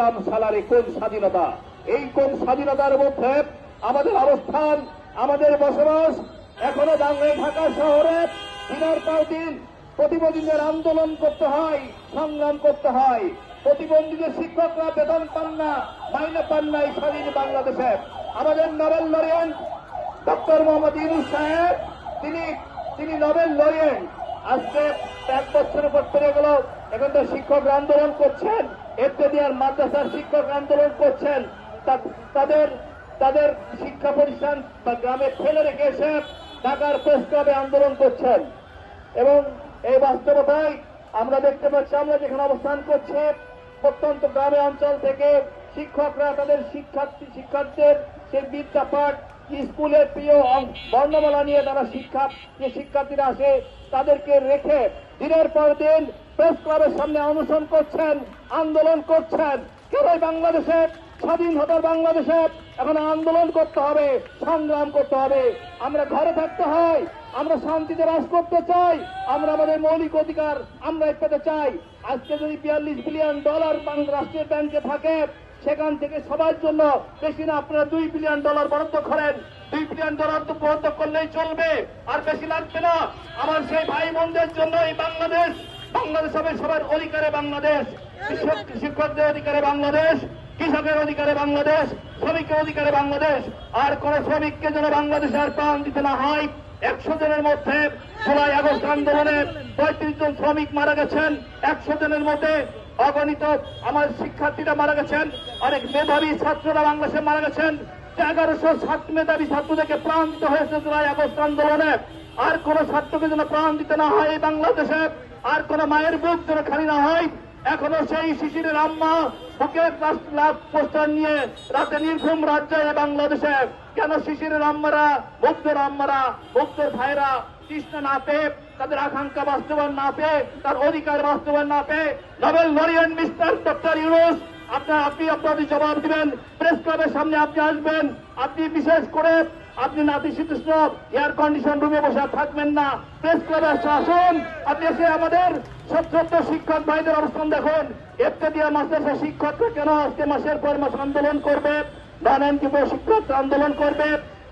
পেলাম সালারে কোন স্বাধীনতা? এই কোন স্বাধীনতার মধ্যে আমাদের অবস্থান, আমাদের বসবাস এখনও বাংলায় ঢাকা শহরে দিনের পর দিন প্রতিবন্ধীদের আন্দোলন করতে হয়, সংগ্রাম করতে হয়। প্রতিবন্ধীদের শিক্ষকরা বেতন পান না, মাইনে পান না এই স্বাধীন বাংলাদেশে। আমাদের Nobel laureate doctor Mohammad Yunus সাহেব, তিনি তিনি নোবেল লরিয়েন্ট। আজকে এক বছরের পর পেরে গেল এখন তো শিক্ষক আন্দোলন করছেন, এফতেদিয়ার মাদ্রাসার শিক্ষক আন্দোলন করছেন তাদের তাদের শিক্ষা প্রতিষ্ঠান বা গ্রামে ফেলে রেখে এসে ঢাকার প্রস্তাবে আন্দোলন করছেন। এবং এই বাস্তবতায় আমরা দেখতে পাচ্ছি, আমরা যেখানে অবস্থান করছি, প্রত্যন্ত গ্রামে অঞ্চল থেকে শিক্ষকরা তাদের শিক্ষার্থী, শিক্ষার্থীদের সেই বিদ্যাপাঠ স্কুলের প্রিয় বর্ণমালা নিয়ে তারা শিক্ষা, যে শিক্ষার্থীরা আসে, তাদেরকে রেখে দিনের পর দিন প্রেস ক্লাবের সামনে অনশন করছেন, আন্দোলন করছেন। কেন বাংলাদেশের বাংলাদেশে স্বাধীনতার বাংলাদেশে এখন আন্দোলন করতে হবে, সংগ্রাম করতে হবে। আমরা ঘরে থাকতে হয়, আমরা শান্তিতে বাস করতে চাই, আমরা আমাদের মৌলিক অধিকার আমরা পেতে চাই। আজকে যদি বিয়াল্লিশ বিলিয়ন ডলার রাষ্ট্রীয় ব্যাংকে থাকে, সেখান থেকে সবার জন্য বেশি না, আপনারা দুই বিলিয়ন ডলার বরাদ্দ করেন। দুই বিলিয়ন ডলার তো বরাদ্দ করলেই চলবে, আর বেশি লাগবে না। আমার সেই ভাই বোনদের জন্য এই বাংলাদেশ বাংলাদেশ হবে সবার অধিকারে বাংলাদেশ। শিক্ষকদের অধিকারে বাংলাদেশ, কৃষকের অধিকারে বাংলাদেশ, শ্রমিকের অধিকারে বাংলাদেশ। আর কোন শ্রমিককে যেন বাংলাদেশে আর প্রাণ দিতে না হয়, একশো জনের মধ্যে জুলাই আগস্ট আন্দোলনে পঁয়ত্রিশ জন শ্রমিক মারা গেছেন। একশো জনের মধ্যে অগণিত আমার শিক্ষার্থীরা মারা গেছেন। অনেক মেধাবী ছাত্ররা বাংলাদেশে মারা গেছেন। এগারোশো ছাত্র মেধাবী ছাত্রদেরকে দিতে হয়েছে জুলাই আগস্ট আন্দোলনে। আর কোন ছাত্রকে যেন প্রাণ দিতে না হয় এই বাংলাদেশে, আর কোন মায়ের বুক যেন খালি না হয়, এখনও সেই শিশিরের আম্মা বুকের পোস্টার নিয়ে রাতে নির্ঘুম বাংলাদেশে। কেন শিশিরের আম্মারা আম্মারা ভাইরা তৃষ্ণা না পেয়ে, তাদের আকাঙ্ক্ষা বাস্তবায়ন না পেয়ে, তার অধিকার বাস্তবায়ন না পেয়ে, Nobel laureate mister doctor Yunus, আপনার আপনি আপনাদের জবাব দিবেন, প্রেস ক্লাবের সামনে আপনি আসবেন, আপনি বিশেষ করে আপনি নাতিশীতোষ্ণ এয়ার কন্ডিশন রুমে বসে থাকবেন না। প্রেস ক্লাবে আসুন। আপনি এসে আমাদের সত্য শিক্ষক ভাইদের অবস্থান দেখুন। এফতেদিয়া মাদ্রাসা শিক্ষকরা কেন আজকে মাসের পর মাস আন্দোলন করবে? নানান এনকিউ শিক্ষক আন্দোলন করবে?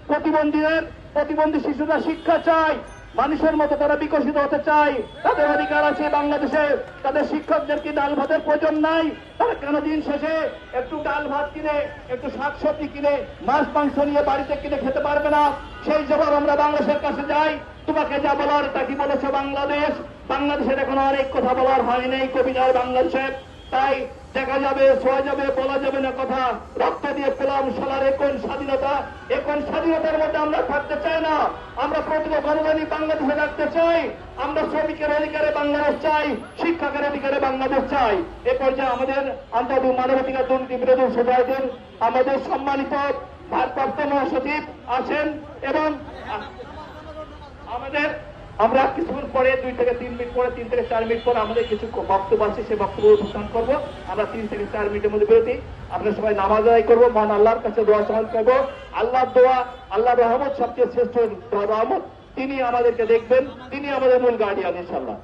প্রতিবন্ধীদের, প্রতিবন্ধী শিশুরা শিক্ষা চায়। মানুষের মতো তারা বিকশিত হতে চায়, তাদের অধিকার আছে বাংলাদেশে। তাদের শিক্ষকদেরকে ডাল ভাতের প্রয়োজন নাই? তারা কেন দিন শেষে একটু ডাল ভাত কিনে, একটু শাকসবজি কিনে, মাছ, মাংস নিয়ে বাড়িতে কিনে খেতে পারবে না? সেই জবাব আমরা বাংলাদেশের কাছে যাই। তোমাকে যা বলার তা কি বলেছে বাংলাদেশ? বাংলাদেশের এখন অনেক কথা বলার হয় নাই কবিতার বাংলাদেশে তাই দেখা যাবে, শোয়া যাবে, বলা যাবে না কথা। রক্ত দিয়ে পেলাম সালার এখন স্বাধীনতা। এখন স্বাধীনতার মধ্যে আমরা থাকতে চাই না। আমরা প্রতিভা গণদানী বাংলাদেশে রাখতে চাই। আমরা শ্রমিকের অধিকারে বাংলাদেশ চাই, শিক্ষকের অধিকারে বাংলাদেশ চাই। এ পর্যায়ে আমাদের আন্তর্জাতিক মানবাধিকার দুর্নীতি বিরোধী সোসাইটির আমাদের সম্মানিত ভারপ্রাপ্ত মহাসচিব আছেন এবং আমাদের আমরা কিছুক্ষণ পরে দুই থেকে তিন মিনিট পরে, তিন থেকে চার মিনিট পরে আমাদের কিছু বক্তব্য আছে সেই বক্তব্য অনুষ্ঠান করব। আমরা তিন থেকে চার মিনিটের মধ্যে বিরতি। আমরা সবাই নামাজ আদায় করব। মহান আল্লাহর কাছে দোয়া সহাল করব। আল্লাহর দোয়া আল্লাহ রহমত সবচেয়ে শ্রেষ্ঠ রহমত। তিনি আমাদেরকে দেখবেন। তিনি আমাদের মূল গার্ডিয়ান ইনশাল্লাহ